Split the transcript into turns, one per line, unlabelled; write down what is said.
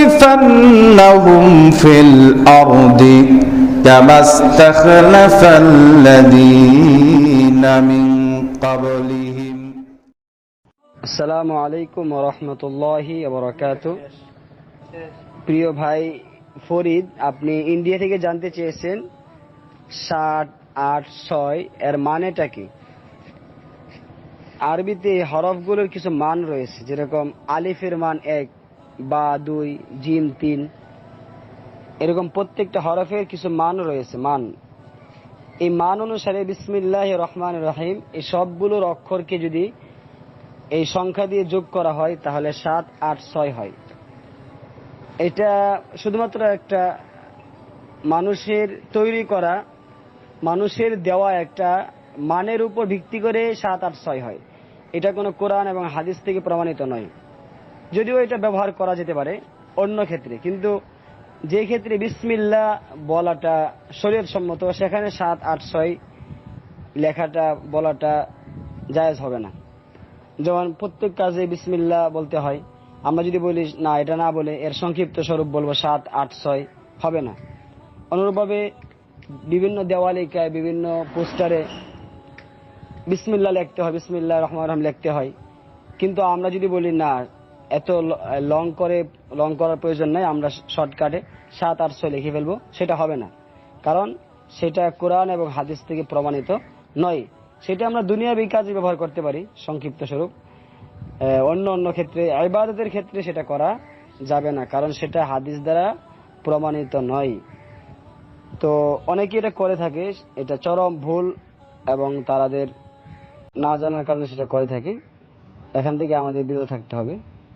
ليستخلفنهم في الأرض كما استخلف الذين من قبلهم
আসসালামু আলাইকুম রহমতুল্লাহি বরকাত প্রিয় ভাই ফরিদ আপনি ইন্ডিয়া থেকে জানতে চেয়েছেন ষাট আট ছয় এর মানেটা কি আরবিতে হরফগুলোর কিছু মান রয়েছে যেরকম আলিফের মান এক বা দুই, জিম, তিন। এরকম প্রত্যেকটা হরফের কিছু মান রয়েছে, মান। এই মান অনুসারে বিসমিল্লাহ রহমান রহিম, এই সবগুলোর অক্ষরকে যদি এই সংখ্যা দিয়ে যোগ করা হয়, তাহলে সাত, আট, ছয় হয়। এটা শুধুমাত্র একটা মানুষের তৈরি করা, মানুষের দেওয়া একটা মানের উপর ভিত্তি করে সাত, আট, ছয় হয়। এটা কোনো কোরআন এবং হাদিস থেকে প্রমাণিত নয়। যদিও এটা ব্যবহার করা যেতে পারে অন্য ক্ষেত্রে, কিন্তু যে ক্ষেত্রে বিসমিল্লা বলাটা শরীর সম্মত সেখানে সাত, আট, ছয় লেখাটা বলাটা জায়েজ হবে না। যেমন প্রত্যেক কাজে বিসমিল্লা বলতে হয়। আমরা যদি বলি, না, এটা না বলে, এর সংক্ষিপ্ত স্বরূপ বলব, সাত, আট, ছয় হবে না। অনুরূপভাবে বিভিন্ন দেওয়ালিকায়, বিভিন্ন পোস্টারে বিসমিল্লা লিখতে হয় বিসমিল্লা রহমান রহম লিখতে হয়। কিন্তু আমরা যদি বলি, না এত লং করে লং করার প্রয়োজন নাই, আমরা শর্টকাটে সাত, আট, ছয় লিখে ফেলব, সেটা হবে না। কারণ সেটা কোরআন এবং হাদিস থেকে প্রমাণিত নয়। সেটা আমরা দুনিয়াবী কাজে ব্যবহার করতে পারি, সংক্ষিপ্ত স্বরূপ। অন্য অন্য ক্ষেত্রে, ইবাদতের ক্ষেত্রে সেটা করা যাবে না, কারণ সেটা হাদিস দ্বারা প্রমাণিত নয়। তো অনেকে এটা করে থাকে, এটা চরম ভুল এবং তারাদের না জানার কারণে সেটা করে থাকে। এখান থেকে আমাদের বিরত থাকতে হবে।